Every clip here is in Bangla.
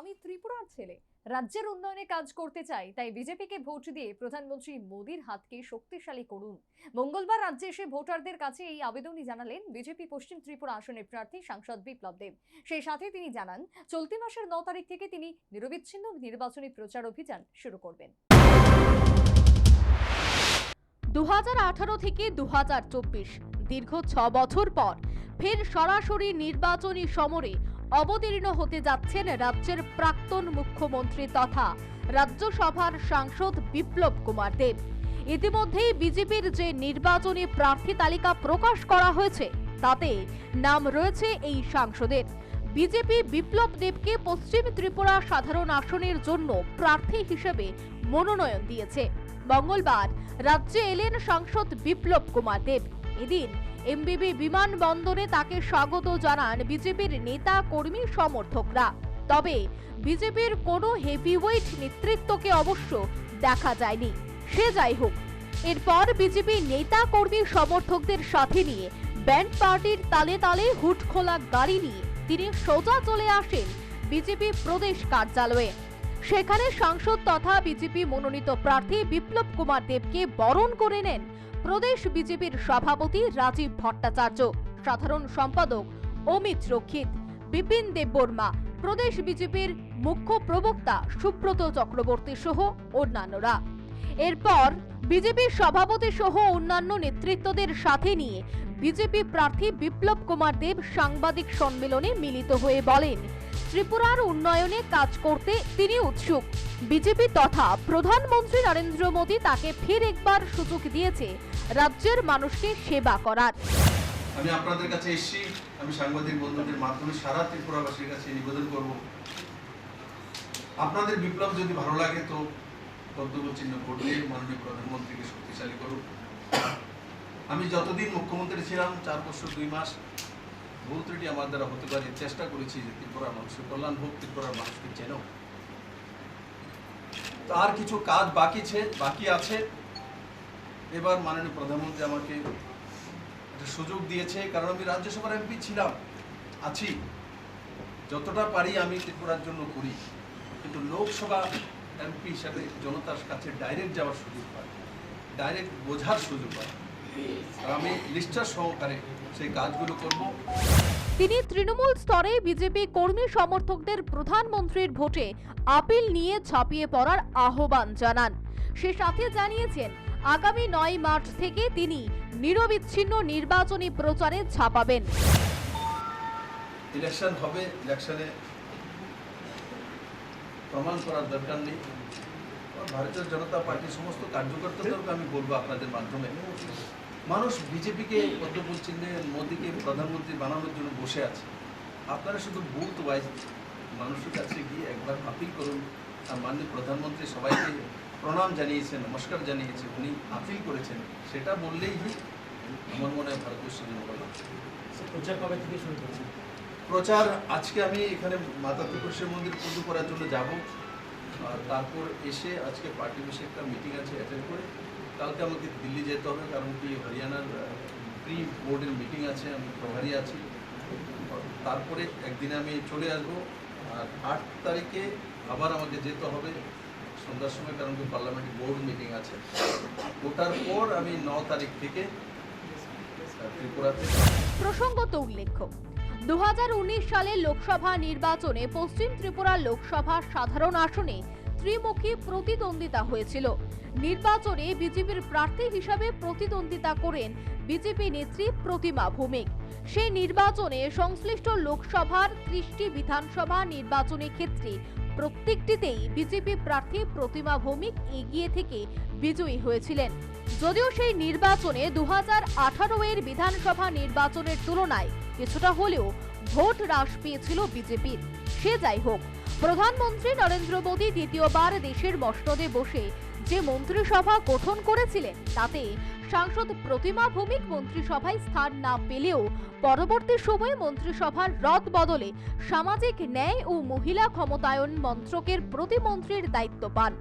আমি ত্রিপুরার ছেলে। রাজ্যের উন্নয়নে কাজ করতে চাই, তাই বিজেপিকে ভোট দিয়ে প্রধানমন্ত্রী মোদীর হাতকে শক্তিশালী করুন। মঙ্গলবার রাজ্যে এসে ভোটারদের কাছে এই আবেদনই জানালেন বিজেপি পশ্চিম ত্রিপুরা আসনের প্রার্থী সাংসদ বিপ্লব দেব। সেই সাথে তিনি জানান, চলতি মাসের ন তারিখ থেকে তিনি নিরবিচ্ছিন্ন নির্বাচনী প্রচার অভিযান শুরু করবেন। দু হাজার আঠারো থেকে দু হাজার চব্বিশ, দীর্ঘ ছ বছর পর ফের সরাসরি নির্বাচনী সমরে অবতীর্ণ হতে যাচ্ছেন রাজ্যের প্রাক্তন মুখ্যমন্ত্রী তথা রাজ্যসভার সাংসদ বিপ্লব কুমার দেব। ইতিমধ্যেই বিজেপির যে নির্বাচনী প্রার্থী তালিকা প্রকাশ করা হয়েছে, তাতে নাম রয়েছে এই সাংসদের। বিজেপি বিপ্লব দেবকে পশ্চিম ত্রিপুরা সাধারণ আসনের জন্য প্রার্থী হিসেবে মনোনয়ন দিয়েছে। মঙ্গলবার রাজ্যে এলেন সাংসদ বিপ্লব কুমার দেব। এদিন এমবিবি বিমানবন্দরে তাকে স্বাগত জানান বিজেপির নেতা কর্মী সমর্থকরা। তবে বিজেপির কোনো হেভিওয়েট নেতৃত্বকে অবশ্য দেখা যায়নি। সে যাই হোক, এরপর বিজেপি নেতা কর্মী সমর্থকদের সাথে নিয়ে ব্যান্ড পার্টির তালে তালে হুট খোলা গাড়ি নিয়ে তিনি সোজা চলে আসেন বিজেপি প্রদেশ কার্যালয়ে। সেখানে সাংসদ তথা বিজেপি মনোনীত প্রার্থী বিপ্লব কুমার দেবকে বরণ করে নেন প্রদেশ বিজেপির সভাপতি রাজীব ভট্টাচার্য, সাধারণ সম্পাদক অমিত রক্ষিত, বিপিন দেববর্মা, প্রদেশ বিজেপির মুখ্য প্রবক্তা সুব্রত চক্রবর্তী সহ অন্যান্যরা। এরপর বিজেপির সভাপতি সহ অন্যান্য নেতৃত্বদের সাথে নিয়ে বিজেপি প্রার্থী বিপ্লব কুমার দেব সাংবাদিক সম্মেলনে মিলিত হয়ে বলেন, ত্রিপুরার উন্নয়নে কাজ করতে তিনি উৎসুক। বিজেপি তথা প্রধানমন্ত্রী নরেন্দ্র মোদী তাকে ফের একবার সুযোগ দিয়েছে রাজ্যের মানুষকে সেবা করার। আমি আপনাদের কাছে এসেছি, আমি সাংবাদিক বন্ধুদের মাধ্যমে সারা ত্রিপুরাবাসীর কাছে নিবেদন করব। আপনাদের বিপ্লব যদি ভালো লাগে তো করলে মাননীয় প্রধানমন্ত্রীকে শক্তিশালী করুন আমি যতদিন মুখ্যমন্ত্রী ছিলাম, চার বছর, দুই মাস, ভুল ত্রুটি আমার দ্বারা হতে পারে, চেষ্টা করেছি যে ত্রিপুরার মানুষের কল্যাণ হোক, ত্রিপুরার মানুষকে চেনো। তো আর কিছু কাজ বাকি বাকি আছে। এবার মাননীয় প্রধানমন্ত্রী আমাকে একটা সুযোগ দিয়েছে, কারণ আমি রাজ্যসভার এমপি ছিলাম, আছি। যতটা পারি আমি ত্রিপুরার জন্য করি। কিন্তু লোকসভা এমপি হিসাবে জনতার কাছে ডাইরেক্ট যাওয়ার সুযোগ পাই ডাইরেক্ট বোঝার সুযোগ আর আমি নিষ্ঠার সহকারে সেই কাজগুলো করব। তিনি তৃণমূল স্তরে বিজেপি কর্মী সমর্থকদের প্রধানমন্ত্রীর ভোটে আপিল নিয়ে ঝাঁপিয়ে পড়ার আহ্বান জানান। সে সাথে জানিয়েছেন আগামী নয় মার্চ থেকে তিনি নিরবিচ্ছিন্ন নির্বাচনী প্রচারে ঝাঁপাবেন। ইলেকশন হবে ইলেকশনে প্রমাণ করার দরকার নেই। ভারতীয় জনতা পার্টির সমস্ত কার্যকর্তাদেরকে আমি বলব আপনাদের মাধ্যমে। মানুষ বিজেপিকে পদ্ম চিহ্নে মোদীকে প্রধানমন্ত্রী বানানোর জন্য বসে আছে। আপনারা শুধু বুথ ওয়াইজ মানুষের কাছে গিয়ে একবার আপিল করুন। আর মাননীয় প্রধানমন্ত্রী সবাইকে প্রণাম জানিয়েছেন, নমস্কার জানিয়েছেন, উনি আপিল করেছেন। সেটা বললেই আমার মনে হয় ভারতীয় জন্য প্রচার কবে থেকে শুরু করছেন? প্রচার, আজকে আমি এখানে মাতা ত্রিপুরেশ্বর মন্দির পুজো করার জন্য যাব। আর তারপর এসে আজকে পার্টি বসে একটা মিটিং আছে অ্যাটেন্ড করে। কালকে আমাকে দিল্লি যেতে হবে, কারণ কি হরিয়ানার প্রি বোর্ডের মিটিং আছে, আমি প্রভারী আছি। তারপরে একদিনে আমি চলে আসব। আর আট তারিখে আবার আমাকে যেতে হবে সন্ধ্যার সময়, কারণ কি পার্লামেন্ট বোর্ড মিটিং আছে। ওটার পর আমি ন তারিখ থেকে ত্রিপুরাতে প্রসঙ্গত উল্লেখ্য দু সালে লোকসভা নির্বাচনে পশ্চিম ত্রিপুরা লোকসভা সাধারণ আসনে ত্রিমুখী প্রতিদ্বন্দ্বিতা হয়েছিল। নির্বাচনে বিজেপির প্রার্থী হিসাবে প্রতিদ্বন্দ্বিতা করেন বিজেপি নেত্রী প্রতিমা ভৌমিক। সেই নির্বাচনে সংশ্লিষ্ট লোকসভার ত্রিশটি বিধানসভা নির্বাচনের ক্ষেত্রে প্রত্যেকটিতেই বিজেপি প্রার্থী প্রতিমা ভৌমিক এগিয়ে থেকে বিজয়ী হয়েছিলেন। যদিও সেই নির্বাচনে দু হাজার আঠারো এর বিধানসভা নির্বাচনের তুলনায় কিছুটা হলেও ভোট হ্রাস পেয়েছিল বিজেপির সে যাই হোক, প্রধানমন্ত্রী নরেন্দ্র মোদী দ্বিতীয়বার দেশের মসনদে বসে যে মন্ত্রিসভা গঠন করেছিলেন, তাতে সাংসদ প্রতিমা ভৌমিক মন্ত্রিসভায় স্থান না পেলেও পরবর্তী সময়ে মন্ত্রিসভার রদ বদলে সামাজিক ন্যায় ও মহিলা ক্ষমতায়ন মন্ত্রকের প্রতিমন্ত্রীর দায়িত্ব পান।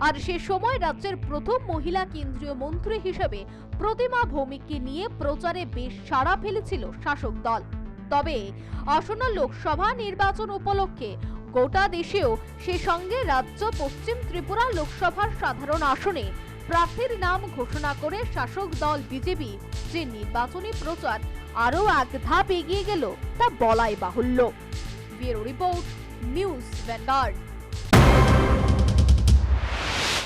আর সে সময় রাজ্যের প্রথম মহিলা কেন্দ্রীয় মন্ত্রী হিসেবে প্রতিমা ভৌমিককে নিয়ে প্রচারে বেশ সাড়া ফেলেছিল শাসক দল। তবে আসন্ন লোকসভা নির্বাচন উপলক্ষে গোটা দেশেও সে সঙ্গে রাজ্য পশ্চিম ত্রিপুরা লোকসভার সাধারণ আসনে প্রার্থীর নাম ঘোষণা করে শাসক দল বিজেপি যে নির্বাচনী প্রচার আরও এক ধাপ এগিয়ে গেল তা বলাই বাহুল্য। Bureau report, news Vanguard.